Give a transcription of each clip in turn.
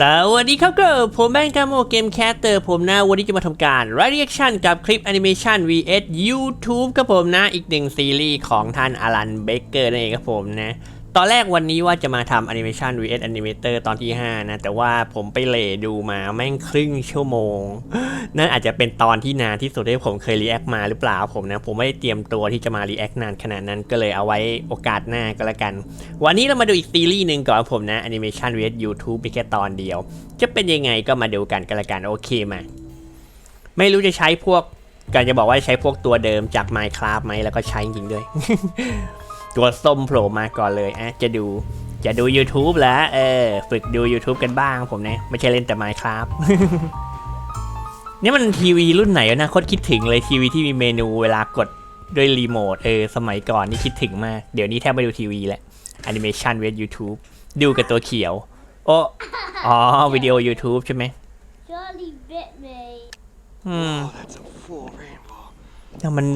สวัสดีครับก็ผมแบงค์กามโมเกมแคสเตอร์ผมนะ วันนี้จะมาทำการรีแอคชั่นกับคลิปแอนิเมชัน vs YouTube ครับผมนะ อีกหนึ่งซีรีส์ของท่านอลันเบเกอร์นั่นเองครับผมนะ ตอนแรกวันนี้ว่าจะมาทำแอนิเมชัน vs Animator ตอนที่ 5 นะ แต่ว่าผมไปเลดูมาแม่งครึ่งชั่วโมง นั่นอาจจะเป็นตอนที่นานที่สุดที่ผมเคยรีแอคมาหรือเปล่าผมนะ ผมไม่ได้เตรียมตัวที่จะมารีแอคนานขนาดนั้นก็เลยเอาไว้โอกาสหน้าก็แล้วกัน วันนี้เรามาดูอีกซีรีส์หนึ่งก่อนผมนะ Animation vs YouTube มีแค่ตอนเดียว จะเป็นยังไงก็มาดูกันก็แล้วกันโอเคมา ไม่รู้จะใช้พวกการจะบอกว่าใช้พวกตัวเดิมจาก Minecraft ไหมแล้วก็ใช้จริงด้วย ตัวส้มโผล่มาก่อนเลยอะจะดูจะดู YouTube แล้วเออฝึกดู YouTube กันบ้างผมนะไม่ใช่เล่นแต่ Minecraft นี่มันทีวีรุ่นไหนวะนะโคตรคิดถึงเลยทีวีที่มีเมนูเวลากดด้วยรีโมทเออสมัยก่อนนี่คิดถึงมาก เดี๋ยวนี้แทบไม่ดูทีวีแล้วแอนิเมชันเวท YouTube ดูกับตัวเขียว โอ้อ๋อ วิดีโอ YouTube ใช่ไหม Charlie bit me. อืม Oh, that's a full rainbow. แต่มัน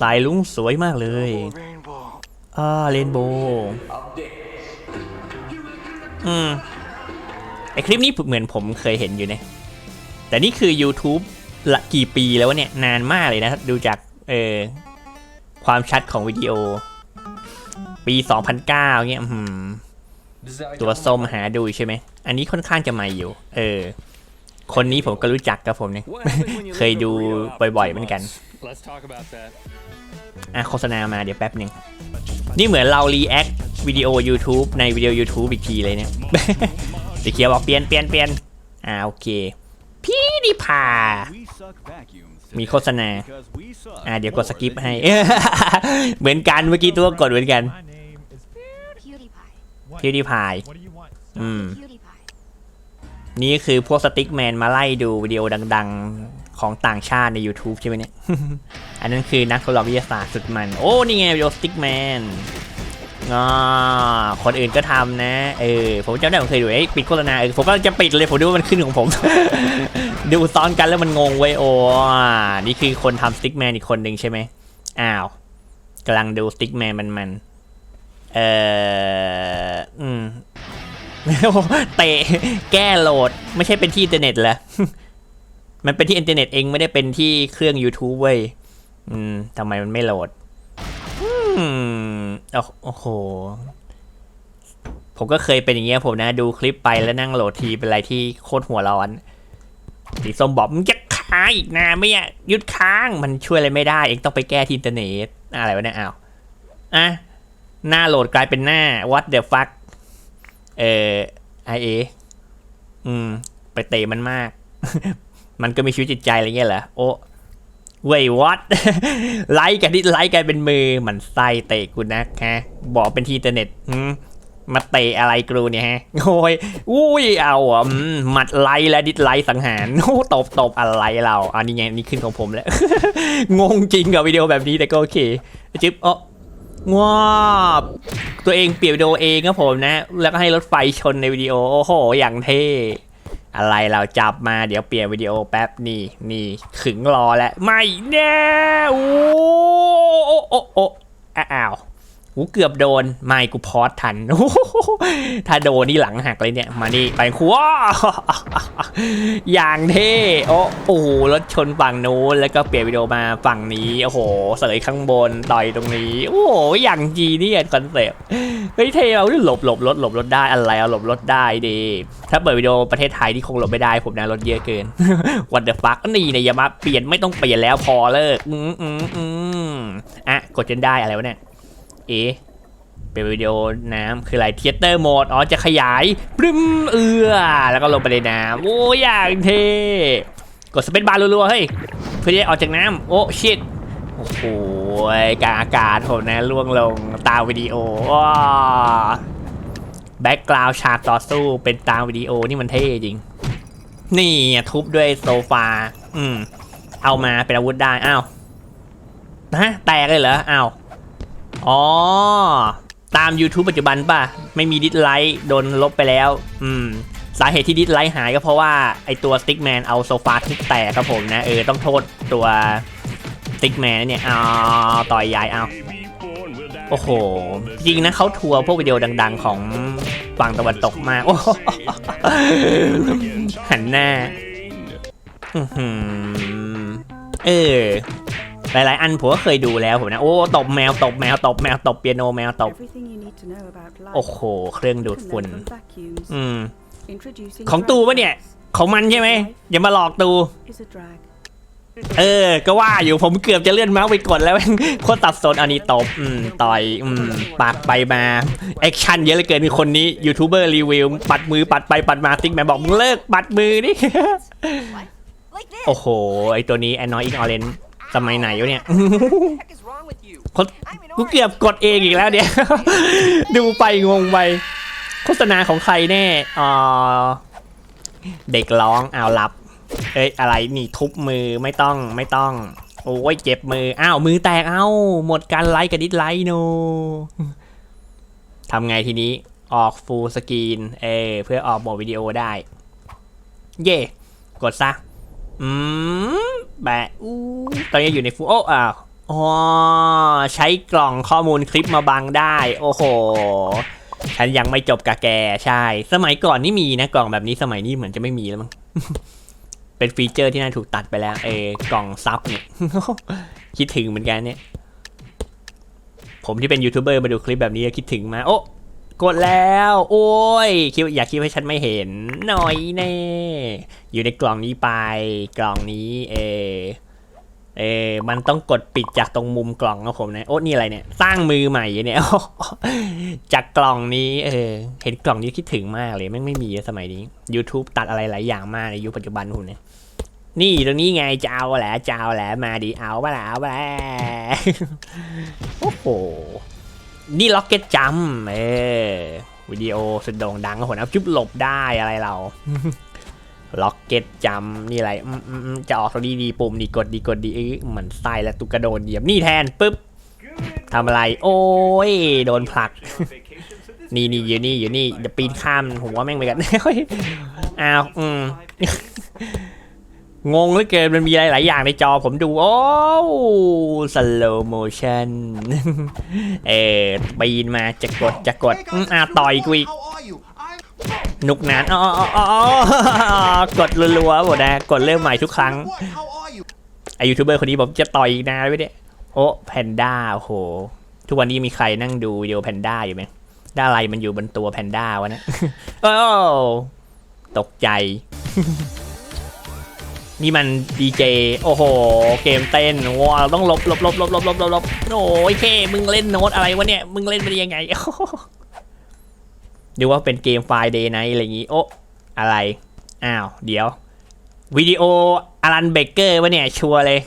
สายลุ้งสวยมากเลย Full rainbow. อ่าเรนโบว์อืมไอคลิปนี้เหมือนผมเคยเห็นอยู่เนี่ยแต่นี่คือ YouTube ละกี่ปีแล้วเนี่ย นานมากเลยนะ ดูจากเออความชัดของวิดีโอ ปี 2009เงี้ยตัวส้มหาดูใช่ไหม อันนี้ค่อนข้างจะใหม่อยู่ เออ คนนี้ผมก็รู้จักกับผมเนี่ย เคยดูบ่อยๆเหมือนกัน Let's talk about that. อะโฆษณามาเดี๋ยวแป๊บหนึ่งนี่เหมือนเรารีแอควิดีโอ YouTube ในวิดีโอ YouTube อีกทีเลยเนี่ยสีเขียวบอกเปลี่ยนเปลี่ยนเปลี่ยนอ่าโอเค พี่ดิพา We suck vacuums มีโฆษณา because we suck. อ่าเดี๋ยวกดสกิปให้ เหมือนกันเมื่อกี้ตัวกดเหมือนกัน My name is PewDiePie. พี่ดิพาย What do you want? อืม PewDiePie. นี่คือพวกสติ๊กแมนมาไล่ดูวิดีโอดัง ๆ ของต่างชาติใน YouTube ใช่ไหมเนี่ย อันนั้นคือนักทดลองวิทยาศาสตร์สุดมัน โอ้ นี่ไงวิดีโอสติ๊กแมนอ่าคนอื่นก็ทำนะ เออ ผมจำได้ผมเคยดูเอ้ยปิดโฆษณาเออผมก็จะปิดเลยผมดูว่ามันขึ้นของผม ดูซ้อนกันแล้วมันงงไว้ยโอ้อ่านี่คือคนทำสติ๊กแมนอีกคนหนึ่งใช่ไหมอ้าวกำลังดูสติ๊กแมนมันมันๆเอออืมเตะแก้โหลด ไม่ใช่เป็นที่อินเทอร์เน็ตเหรอ มันเป็นที่อินเทอร์เน็ตเองไม่ได้เป็นที่เครื่อง YouTube เว้ย อืมทำไมมันไม่โหลด อืมโอ้โอ้โห ผมก็เคยเป็นอย่างเงี้ยผมนะ ดูคลิปไปแล้วนั่งโหลดทีเป็นอะไรที่โคตรหัวร้อน สีส้มบอกมึงจะค้างอีกนะไม่อะยุดค้างมันช่วยอะไรไม่ได้ เองต้องไปแก้ที่อินเทอร์เน็ตอะไรวะเนี่ยอ้าวอะหน้าโหลดกลายเป็นหน้า what the fuck เออไอเออืม ไปเตะมันมาก มันก็มีชีวิตจิตใจอะไรเงี้ยเหรอโอ้เว้ยวัดไลค์กันที่ไลค์กันเป็นมือมันไส้เตะกูนะฮะบอกเป็นทีเทอร์เน็ตมาเตะอะไรกูเนี่ยฮะโอ้ยอุ้ยเอาอะอืมหมัดไลค์และดิสไลค์สังหารโอ้ตบตบอะไรเราอันนี้ไงนี่ขึ้นของผมแล้ว งงจริงกับวิดีโอแบบนี้แต่ก็โอเคจิ๊บอ๋อว้าวตัวเองเปลี่ยนวิดีโอเองครับผมนะ แล้วก็ให้รถไฟชนในวิดีโอ โอ้โห อย่างเท่ อะไรเราจับมาเดี๋ยวเปลี่ยนวิดีโอแป๊บนี่นี่ขึงรอแล้วไม่แน่โอ้โอ้โอ้โออ้าว หูเกือบโดน ไม่กูพอดทัน ถ้าโดนนี่หลังหักเลยเนี่ย มานี่ไปคัวอย่างเท่โอ้โอ้โหรถชนฝั่งนู้นแล้วก็เปลี่ยนวิดีโอมาฝั่งนี้ โอ้โห เสยข้างบน ต่อยตรงนี้ โอ้โห อย่างจีเนี่ยคอนเซปต์เฮ้ยเท่เราหลบหลบรถหลบรถได้อะไรเอาหลบรถได้ดี ถ้าเปิดวิดีโอประเทศไทยที่คงหลบไม่ได้ผมนะรถเยอะเกิน What the fuck นี่เนี่ยอย่ามาเปลี่ยนไม่ต้องเปลี่ยนแล้วพอเลิก อืมอืมอืมอะกดจนได้อะไรวะเนี่ย เอเป็นวิดีโอน้ำคืออะไรเทเตอร์โหมดอ๋อจะขยายปรึ้มเอือแล้วก็ลงไปในน้ำโอ้ยอย่างเท่กดสเปซบาร์รัวๆเฮ้ยเพื่อจะออกจากน้ำโอ้ชิตโอ้โหกลางอากาศผมนะล่วงลงตามวิดีโอแบ็กกราวฉากต่อสู้เป็นตามวิดีโอนี่มันเท่จริง นี่ทุบด้วยโซฟา อืม เอามาเป็นอาวุธได้ อ้าวฮะแตกเลยเหรอ อ้าว อ๋อ ตาม YouTube ปัจจุบันป่ะ ไม่มีดิสไลค์โดนลบไปแล้ว อืม สาเหตุที่ดิสไลค์หายก็เพราะว่าไอตัวสติ๊กแมนเอาโซฟาทุบแตกครับผมนะ เออ ต้องโทษตัวสติ๊กแมนเนี่ยเอาต่อยยายเอาโอ้โห จริงนะเขาทัวร์พวกวิดีโอดัง ๆ ของฝั่งตะวันตกมากโอ้โหหันหน้าเออ หลาย ๆ อันผมก็เคยดูแล้วผมนะโอ้ตบแมวตบแมวตบแมวตบเปียโนแมวตบ Everything you need to know about life โอ้โห เครื่องดูด can ฝุ่น learn from vacuums. อืม Introducing ของตูปะเนี่ย ของมันใช่ไหมอย่ามาหลอกตู is a drag. เออ ก็ว่าอยู่ผมเกือบจะเลื่อนเมาส์ไปกดแล้วโคตรตับสนอันนี้ตบอืมต่อยอืมปากไปมาแอคชั่นเยอะเหลือเกินคนนี้ยูทูบเบอร์รีวิวปัดมือปัดไปปัดมาติ๊กแมนบอกมึงเลิกปัดมือนี่ Like this. โอ้โหไอตัวนี้ Annoying Orange สมัยไหนวะเนี่ย heck is wrong with you? คนกูเกือบกดเองอีกแล้วเนี่ย ดูไปงงไป โฆษณาของใครแน่อ่าเด็กร้องอ้าวรับ เอ้ยอะไรนี่ทุบมือไม่ต้องไม่ต้อง โอ้ยเจ็บมือ อ้าวมือแตกเอ้า หมดการไลค์กับดิสไลค์โนทำไงทีนี้ออกฟูลสกรีนเออเพื่อออกโหมดวิดีโอได้ เย่กดซะ อืมแบะอู้ตอนนี้อยู่ในฟูโอ้อ้าวอ๋อใช้กล่องข้อมูลคลิปมาบังได้ โอ้โห ฉันยังไม่จบกับแกใช่ สมัยก่อนนี่มีนะกล่องแบบนี้สมัยนี้เหมือนจะไม่มีแล้วมั้งเป็นฟีเจอร์ที่น่าถูกตัดไปแล้วเอกล่องซับเนี่ยคิดถึงเหมือนกันเนี่ย ผมที่เป็นยูทูบเบอร์มาดูคลิปแบบนี้คิดถึงมาโอ้ กดแล้ว โอ้ยคิดว่าอยากคิดว่าฉันไม่เห็น หน่อยแน่ อยู่ในกล่องนี้ไป กล่องนี้ เอเออมันต้องกดปิดจากตรงมุมกล่องนะผมนะ โอ้นี่อะไรเนี่ย สร้างมือใหม่เนี่ย จากกล่องนี้ เออ เห็นกล่องนี้คิดถึงมากเลยแม่งไม่มีสมัยนี้ YouTube ตัดอะไรหลายอย่างมากในยุคปัจจุบันผมเนี่ย นี่ตรงนี้ไงจะเอาแหละจะเอาแหละมาดิเอาปล่ะเอาปล่ะโอ้โห นี่ล็อกเก็ตจัมเออวิดีโอสุดโด่งดังของผมนะจุบหลบได้อะไรเราล็อกเก็ตจำนี่อะไรอืมอืมอืมจะออกตรงนี้ดีปุ่มดีกดดีกดดีเอ้ยเหมือนไส้แล้วตุกกระโดนเหยียบนี่แทนปุ๊บทำอะไร โอ้ย โดนผลัก นี่นี่อยู่นี่อยู่นี่เดี๋ยวปีนข้ามหัวแม่งไปกันเฮ้ยอ้าวอืม งงเหลือเกินมันมีหลายๆอย่างในจอผมดู โอ้สโลโมชั่นเออปีนมาจะกดจะกดอืมอ่าต่อยกูอีก How are you? I'm นุกนานอ๋ออ๋ออ๋ออ๋อกดรัวๆหมดนะกดเริ่มใหม่ทุกครั้ง what? How are you? ไอยูทูบเบอร์คนนี้ผมจะต่อยอีกนานไหมเนี่ยโอ้แพนด้าโอ้โห ทุกวันนี้มีใครนั่งดูวิดีโอแพนด้าอยู่ไหมด้าอะไรมันอยู่บนตัวแพนด้าวะเนะโอ้ตกใจ นี่มันดีเจโอ้โห เกมเต้นว้าวต้องลบลบลบลบลบลบลบลบโอ้ยเค มึงเล่นโน้ตอะไรวะเนี่ย มึงเล่นไปได้ยังไงดูว่าเป็นเกมไฟล์เดย์ไนอะไรอย่างงี้ โอ้อะไร อ้าว เดี๋ยว วิดีโออารันเบเกอร์วะเนี่ย ชัวร์เลย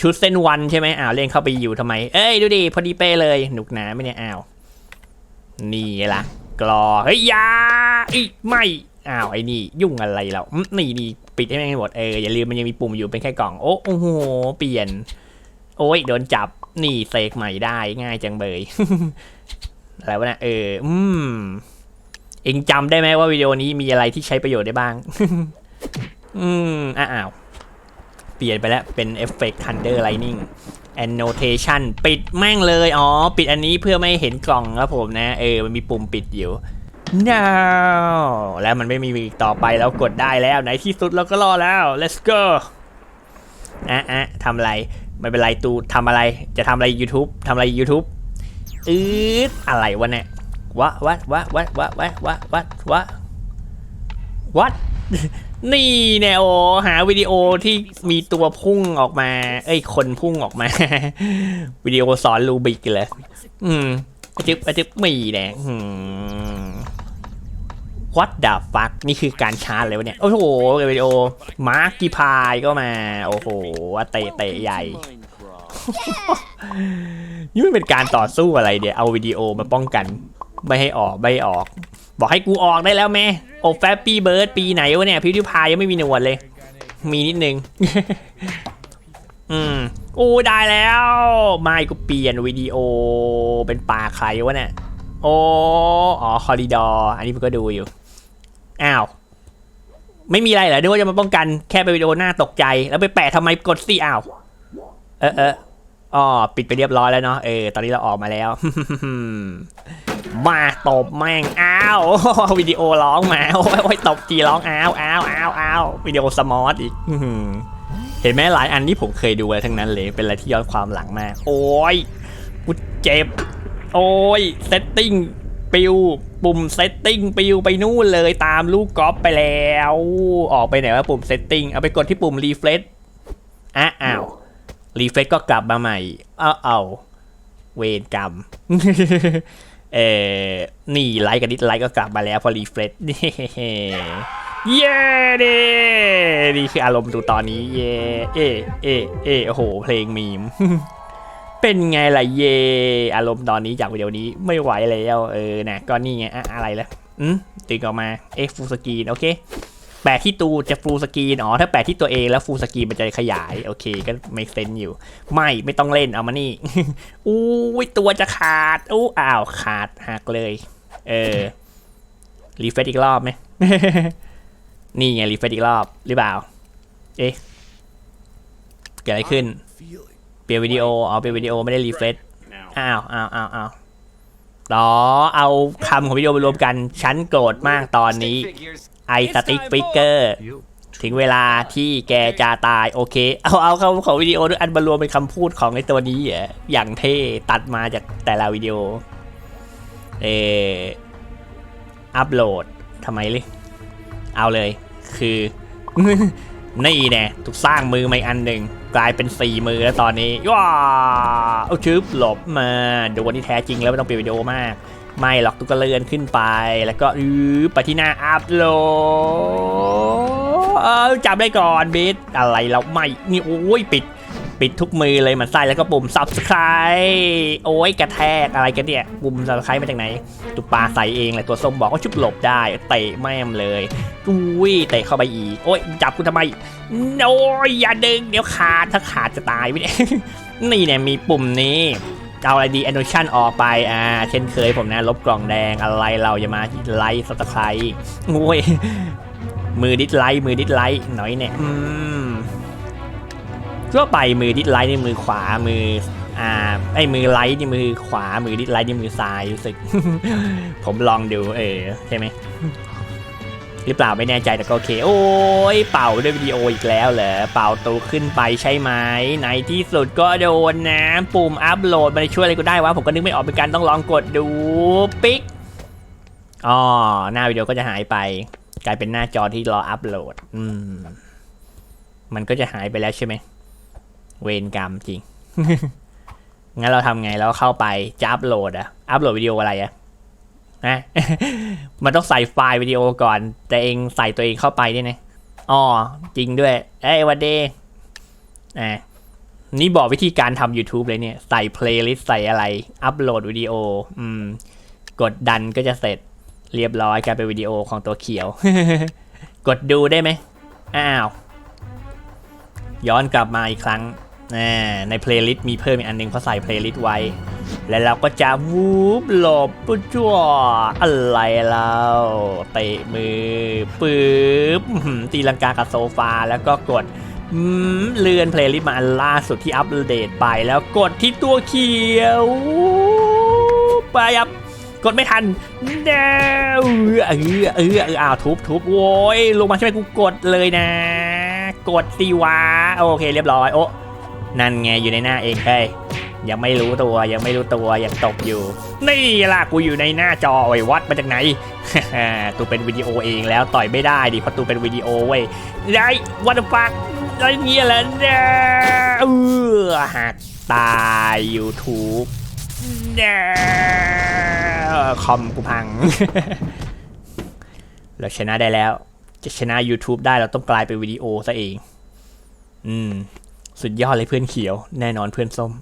ชุดเส้นวันใช่ไหมอ้าว เล่นเข้าไปอยู่ทำไม เอ้ย ดูดิ พอดีเป้เลย หนุกหนาไหมเนี่ย อ้าว นี่ละกรอ เฮ้ยยาอีไม่ อ้าว ไอ้นี่ ยุ่งอะไรเราอืมนี่นี่ ปิดให้แม่งหมดเอออย่าลืมมันยังมีปุ่มอยู่เป็นแค่กล่อง โอ้โหเปลี่ยน โอ้ยโดนจับนี่เสกใหม่ได้ง่ายจังเบยอะไรวะนะเออ อืมเองจำได้ไหมว่าวิดีโอนี้มีอะไรที่ใช้ประโยชน์ได้บ้าง อืมอ้าวเปลี่ยนไปแล้วเป็นเอฟเฟกต์ Thunder Lightning Annotation ปิดแม่งเลย อ๋อ ปิดอันนี้เพื่อไม่ให้เห็นกล่องครับผมนะ เออ มันมีปุ่มปิดอยู่ no แล้วมันไม่มีอีกต่อไปแล้วกดได้แล้วในที่สุดเราก็รอแล้ว let's go อะอะทำอะไรไม่เป็นไรตูทำอะไรจะทำอะไร YouTube ทำอะไร YouTube อืดอะไรวะเนี่ยวะวะวะวะวะวะวะวะวะ what นี่แนวหาวิดีโอที่มีตัวพุ่งออกมา เอ้ยคนพุ่งออกมา วิดีโอสอนรูบิกเลย อืมอจึบอจึบมีแน่อืม what the fuck นี่คือการชาร์จเลยวะเนี่ย โอ้โหวิดีโอ มาร์กิพายก็มา โอ้โหเตะเตะใหญ่ นี่มันเป็นการต่อสู้อะไรเดี๋ยวเอาวิดีโอมาป้องกัน ไม่ให้ออก ไม่ให้ออก บอกให้กูออกได้แล้วแม่โอ้แฟปปี้เบิร์ดปีไหนวะเนี่ย พิวดิพายยังไม่มีหนวดเลย มีนิดนึง อืมโอ้ได้แล้ว ไม่กูเปลี่ยนวิดีโอเป็นปลาใครวะเนี่ยโอ้อ๋อคอริดอร์อันนี้ผมก็ดูอยู่ อ้าว ไม่มีอะไรเหรอนึกว่าจะมาป้องกันแค่เป็นวิดีโอหน้าตกใจ แล้วไปแปะทำไมกดสิอ้าว เออเอออ๋อปิดไปเรียบร้อยแล้วเนาะเออตอนนี้เราออกมาแล้ว มาตบแม่งอ้าววิดีโอร้องมาโอ้ยโอ้ยตบทีร้องอ้าวอ้าวอ้าวอ้าววิดีโอสมอร์ทอีกเห็นไหมหลายอันที่ผมเคยดูอะไรทั้งนั้นเลยเป็นอะไรที่ย้อนความหลังมา โอ้ยกูเจ็บ โอ้ยเซตติ้ง ปิวปุ่มเซตติ้งปิวไปนู่นเลยตามลูกกอล์ฟไปแล้ว ออกไปไหนว่าปุ่มเซตติ้งเอาไปกดที่ปุ่มรีเฟรชอะอ้าวรีเฟรชก็กลับมาใหม่อ้าวเอาเวรกรรมเออนี่ไลค์กับดิสไลค์ก็กลับมาแล้วพอรีเฟรชเย้เด้นี่คืออารมณ์ดูตอนนี้ เย่เอเอเอโอ้โห เพลงมีม เป็นไงล่ะเย อารมณ์ตอนนี้จากวิดีโอนี้ไม่ไหวแล้วเออนะก็นี่ไงอะอะไรล่ะอืมตึงออกมาเอ็กฟูสกีนโอเคแปะที่ตูจะฟูลสกรีนอ๋อถ้าแปะที่ตัวเองแล้วฟูลสกรีนมันจะขยายโอเคก็ไม่เซนอยู่ ไม่ไม่ต้องเล่นเอามานี่อู้ยตัวจะขาดอู้อ้าวขาดหักเลย เออรีเฟรชอีกรอบไหมนี่ไงรีเฟรชอีกรอบหรือเปล่า เอ๊ะเกิดอะไรขึ้น Feeling เปลี่ยนวิดีโออ๋อเปลี่ยนวิดีโอไม่ได้รีเฟรชอ้าวอ้าวอ้าวอ้าวต่อเอาคำของวิดีโอไปรวมกัน ฉันโกรธมากตอนนี้ Figures. ไอสติ๊กฟิกเกอร์ you. ถึงเวลาที่แกจะตายโอเค เอาเอาคำของวิดีโอด้วยอันมารวมเป็นคำพูดของไอตัวนี้เหรออย่างเท่ตัดมาจากแต่ละวิดีโอ เอออัปโหลดทำไมเลย เอาเลย คือ นี่แน่ถูกสร้างมือใหม่อันหนึ่ง กลายเป็นสี่มือแล้วตอนนี้ว้าเอาชึบหลบมาดูวันที่แท้จริงแล้วไม่ต้องเปลี่ยนวิดีโอมาก ไม่หรอกตุกเลือนขึ้นไป แล้วก็อือไปที่หน้าอัพโหลดเออจับได้ก่อนบิดอะไรเราไม่นี่โอ้ยปิด ปิดทุกมือเลยมันไส้แล้วก็ปุ่ม subscribe โอ้ยกระแทกอะไรกันเนี่ย ปุ่ม subscribe มาจากไหนตุปลาใส่เองเลยตัวส้มบอกว่าชุบหลบได้เตะแม่มเลยอุ้ยเตะเข้าไปอีก โอ้ยจับกูทำไมโอ้ยอย่าดึงเดี๋ยวขาดถ้าขาดจะตายไปเนี่ยนี่เนี่ยมีปุ่มนี้เอาอะไรดี animation ออกไป อ่า เช่นเคยผมนะ ลบกล่องแดงอะไรเราอย่ามาไลค์สต r ไครโอ้ยมือดิสไลค์มือดิสไลค์หน่อยเนี่ยอืม ทั่วไปมือดิสไลค์ในมือขวามืออ่าไอ้มือไลค์ในมือขวามือดิสไลค์ในมือซ้ายรู้สึก ผมลองดูเออใช่ไหมหรือเปล่าไม่แน่ใจแต่ก็โอเค โอ้ยเป่าด้วยวิดีโออีกแล้วเหรอเป่าตัวขึ้นไปใช่ไหมในที่สุดก็โดนนะปุ่มอัพโหลดมันช่วยอะไรก็ได้วะผมก็นึกไม่ออกเป็นการต้องลองกดดูปิ๊กอ๋อหน้าวิดีโอก็จะหายไป กลายเป็นหน้าจอที่รออัพโหลด อืมมันก็จะหายไปแล้วใช่ไหม เวรกรรมจริง งั้นเราทำไงเราเข้าไปจะอัพโหลดอะอัพโหลดวิดีโออะไรอะนะ มันต้องใส่ไฟล์วิดีโอก่อน แต่เองใส่ตัวเองเข้าไปด้วยนะอ๋อจริงด้วย เอ้ยวันเดย์อะนี่บอกวิธีการทำ YouTube เลยเนี่ย ใส่เพลย์ลิสต์ใส่อะไร อัปโหลดวิดีโอ อืม กดดันก็จะเสร็จเรียบร้อยกลายเป็นวิดีโอของตัวเขียว กดดูได้ไหม อ้าว ย้อนกลับมาอีกครั้ง ในเพลย์ลิสต์มีเพิ่มอีกอันหนึงเพราะใส่เพลย์ลิสต์ไว้ แล้วเราก็จะวูบหลบปุ๊บจั่วอะไรแล้วเตะมือปึ๊บตีลังกากับโซฟาแล้วก็กดเลื่อนเพลย์ลิสต์มาอันล่าสุดที่อัปเดตไปแล้วกดที่ตัวเขียวไปยับกดไม่ทันเด้วเออเออเอออ้าวทุบทุบโว้ยลงมาใช่ไหมกูกดเลยนะ กดตีวะโอเคเรียบร้อยโอ้ นั่นไงอยู่ในหน้าเองเฮ้ยยังไม่รู้ตัวยังไม่รู้ตัวยังตกอยู่ นี่ล่ะกูอยู่ในหน้าจอไอ้วัดมาจากไหนตูเป็นวิดีโอเองแล้วต่อยไม่ได้ดิเพราะตูเป็นวิดีโอเว้ยได้วัตฟักไรเงี้ยแหละเนี่ยเออหักตาย YouTube เนี่ยคอมกูพัง เราชนะได้แล้ว จะชนะ YouTube ได้เราต้องกลายเป็นวิดีโอซะเอง อืม สุดยอดเลยเพื่อนเขียว แน่นอนเพื่อนส้ม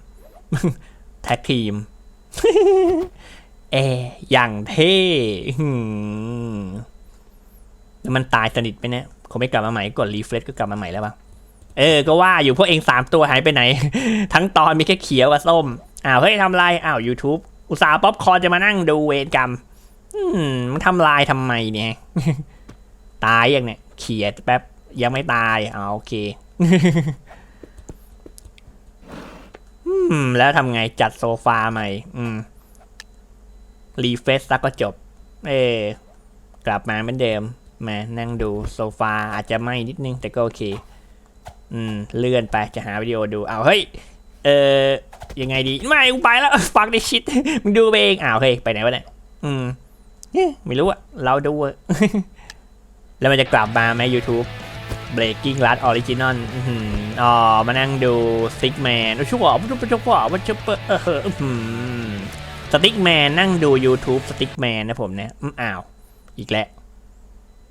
แท็กทีม เอ อย่างเท่หืมแล้วมันตายสนิทไปเนี่ยคงไม่กลับมาใหม่กดรีเฟรชก็กลับมาใหม่แล้วปะเออ ก็ว่าอยู่พวกเองสามตัวหายไปไหน ทั้งตอนมีแค่เขียวกับส้ม อ้าวเฮ้ยทำลายอ้าว YouTube อุตส่าห์ป๊อปคอร์นจะมานั่งดูเวรกรรม อืมมันทำลายทำไมเนี่ย ตายยังเนี่ย เขียดแป๊บยังไม่ตายอ๋อโอเค แล้วทำไงจัดโซฟาใหม่ อืม รีเฟซซักก็จบ เอกลับมาเหมือนเดิมมานั่งดูโซฟาอาจจะไหม้นิดนึง แต่ก็โอเค อืม เลื่อนไปจะหาวิดีโอดูเอาวเฮ้ย เออยังไงดี ไม่กูไปแล้ว ฟังดิชิตมึงดูเองอ้าวเฮ้ยไปไหนวะเนี่ยอืมเอ๊ะไม่รู้อะเราดูอะแล้วมันจะกลับมาไหม YouTube Breaking Last Original อ๋อ มานั่งดู Stick Man โอ้ชั่วมันจะชั่วมันจะเปิดเอออื้ออ Stick Man นั่งดู YouTube Stick Man นะผมเนี่ยอ้าว อีกแล้ว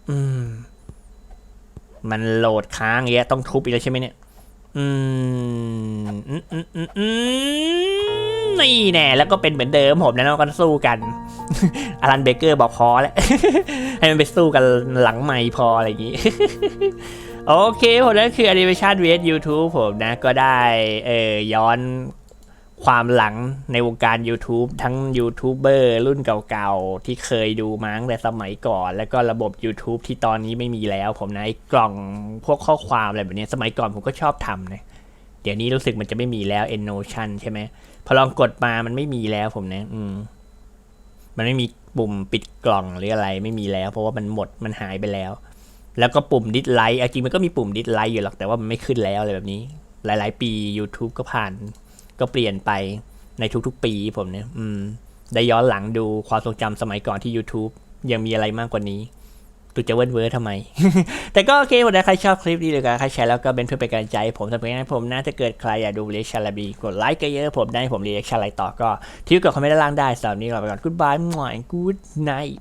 อืม มันโหลดค้างอย่างเงี้ยต้องทุบอีกแล้วใช่ไหมเนี่ย อืมอืมอืมอืมนี่แน่แล้วก็เป็นเหมือนเดิมผมนะเราก็สู้กันอลันเบเกอร์บอกพอแล้ว ให้มันไปสู้กันหลังไม่พออะไรอย่างงี้ โอเคผมนั่นคือ Animation vs YouTube ผมนะ ก็ได้เออย้อนความหลังในวงการ YouTube ทั้งยูทูบเบอร์รุ่นเก่าๆ ที่เคยดูมาตั้งแต่สมัยก่อน แล้วก็ระบบ YouTube ที่ตอนนี้ไม่มีแล้ว ผมนะไอ้กล่องพวกข้อความอะไรแบบนี้สมัยก่อนผมก็ชอบทำนะเดี๋ยวนี้รู้สึกมันจะไม่มีแล้ว Enotion ใช่ไหมพอลองกดมามันไม่มีแล้วผมนะ อืม มันไม่มีปุ่มปิดกล่องหรืออะไรไม่มีแล้ว เพราะว่ามันหมดมันหายไปแล้ว แล้วก็ปุ่มดิสไลค์จริงมันก็มีปุ่มดิสไลค์อยู่หรอกแต่ว่ามันไม่ขึ้นแล้วอะไรแบบนี้ หลาย ๆ ปี YouTube ก็ผ่าน ก็เปลี่ยนไปในทุก ๆ ปีผมเนี่ยอืมได้ย้อนหลังดูความทรงจำสมัยก่อนที่ YouTube ยังมีอะไรมากกว่านี้ตูจะเวิร์นเวิร์ทำไม แต่ก็โอเคผมนะใครชอบคลิปนี้หรือใครแชร์แล้วก็เป็นเพื่อเป็นกำลังใจ ผมสำหรับงานผมนะถ้าเกิดใครอยากดูเรียกชันลาบีกดไลค์กันเยอะผมได้ผมเรียกชันอะไรต่อก็ทิ้งกับคอมเมนต์ด้านล่างได้สำหรับวันนี้เราไปก่อน goodbye หน่อย good night